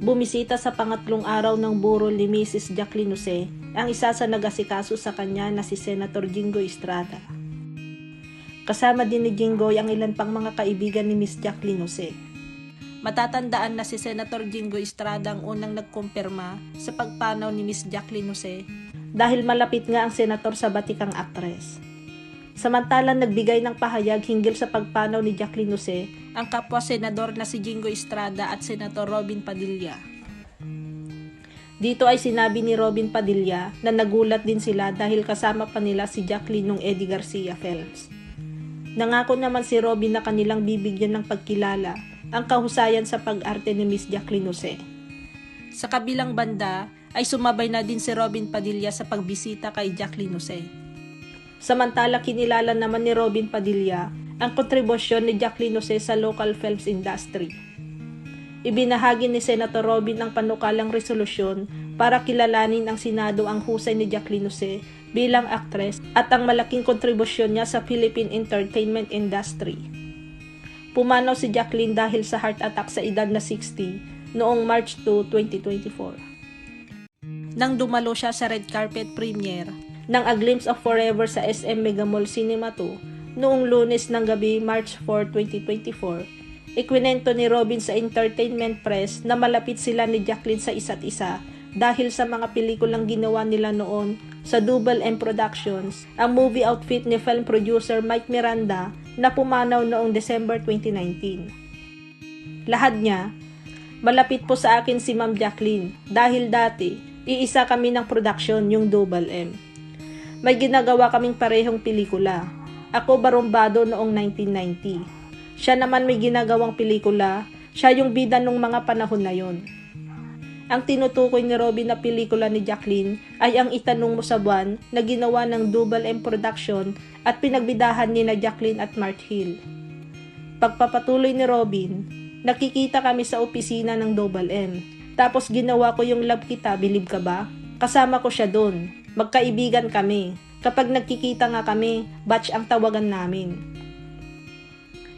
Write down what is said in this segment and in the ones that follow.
Bumisita sa pangatlong araw ng burol ni Mrs. Jacqueline Jose ang isa sa nagasikaso sa kanya na si Senator Jingo Estrada. Kasama din ni Jingoy ang ilan pang mga kaibigan ni Miss Jacqueline Jose. Matatandaan na si Senator Jingo Estrada ang unang nagkumpirma sa pagpanaw ni Miss Jacqueline Jose dahil malapit nga ang senator sa batikang aktres. Samantalang nagbigay ng pahayag hinggil sa pagpanaw ni Jacqueline Jose ang kapwa senador na si Jingo Estrada at Senator Robin Padilla. Dito ay sinabi ni Robin Padilla na nagulat din sila dahil kasama pa nila si Jacqueline nung Eddie Garcia Phelps. Nangako naman si Robin na kanilang bibigyan ng pagkilala ang kahusayan sa pag-arte ni Miss Jacqueline Jose. Sa kabilang banda ay sumabay na din si Robin Padilla sa pagbisita kay Jacqueline Jose. Samantala kinilala naman ni Robin Padilla ang kontribusyon ni Jacqueline Jose sa local films industry. Ibinahagi ni Senator Robin ang panukalang resolusyon para kilalanin ang Senado ang husay ni Jacqueline Jose bilang aktres at ang malaking kontribusyon niya sa Philippine entertainment industry. Pumanaw si Jacqueline dahil sa heart attack sa edad na 60 noong March 2, 2024. Nang dumalo siya sa red carpet premiere ng A Glimpse of Forever sa SM Mega Mall Cinema 2 noong lunes ng gabi March 4, 2024, Ikwinento ni Robin sa Entertainment Press na malapit sila ni Jacqueline sa isa't isa dahil sa mga pelikulang ginawa nila noon sa Double M Productions, ang movie outfit ni film producer Mike Miranda na pumanaw noong December 2019. Lahad niya, malapit po sa akin si Ma'am Jacqueline dahil dati, iisa kami ng production yung Double M. May ginagawa kaming parehong pelikula. Ako barumbado noong 1990 siya naman may ginagawang pelikula, siya yung bida nung mga panahon na yon. Ang tinutukoy ni Robin na pelikula ni Jacqueline ay ang Itanong Mo sa Buwan na ginawa ng Double M Production at pinagbidahan ni na Jacqueline at Mart Hill. Pagpapatuloy ni Robin, nakikita kami sa opisina ng Double M. Tapos ginawa ko yung love kita, bilib ka ba? Kasama ko siya doon. Magkaibigan kami. Kapag nagkikita nga kami, batch ang tawagan namin.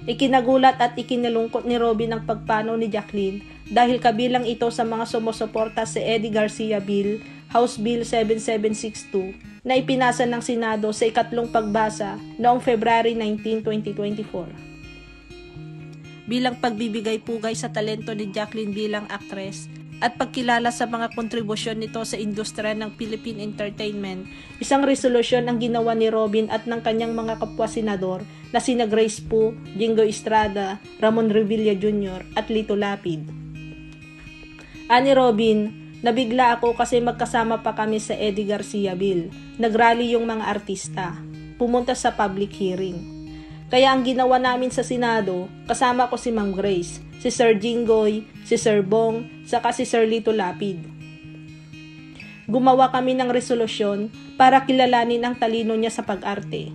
Ikinagulat at ikinalungkot ni Robin ang pagpanaw ni Jacqueline dahil kabilang ito sa mga sumusuporta sa Eddie Garcia Bill, House Bill 7762 na ipinasa ng Senado sa ikatlong pagbasa noong February 19, 2024. Bilang pagbibigay pugay sa talento ni Jacqueline bilang aktres, at pagkilala sa mga kontribusyon nito sa industriya ng Philippine Entertainment, isang resolusyon ang ginawa ni Robin at ng kanyang mga kapwa senador na sina Grace Pu, Jingo Estrada, Ramon Revilla Jr. at Lito Lapid. Ani Robin, nabigla ako kasi magkasama pa kami sa Eddie Garcia Bill. Nagrally yung mga artista. Pumunta sa public hearing. Kaya ang ginawa namin sa Senado, kasama ko si Ma'am Grace, si Sir Jinggoy, si Sir Bong, saka si Sir Lito Lapid. Gumawa kami ng resolusyon para kilalanin ang talino niya sa pag-arte.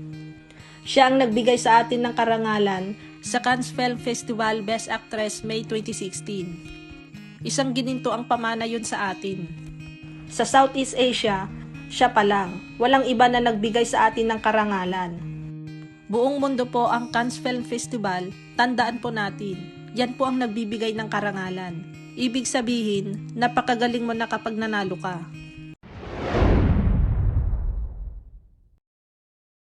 Siya ang nagbigay sa atin ng karangalan sa Cannes Film Festival Best Actress May 2016. Isang gininto ang pamana yun sa atin. Sa Southeast Asia, siya pa lang. Walang iba na nagbigay sa atin ng karangalan. Buong mundo po ang Cannes Film Festival, tandaan po natin yan po ang nagbibigay ng karangalan. Ibig sabihin, napakagaling mo na kapag nanalo ka.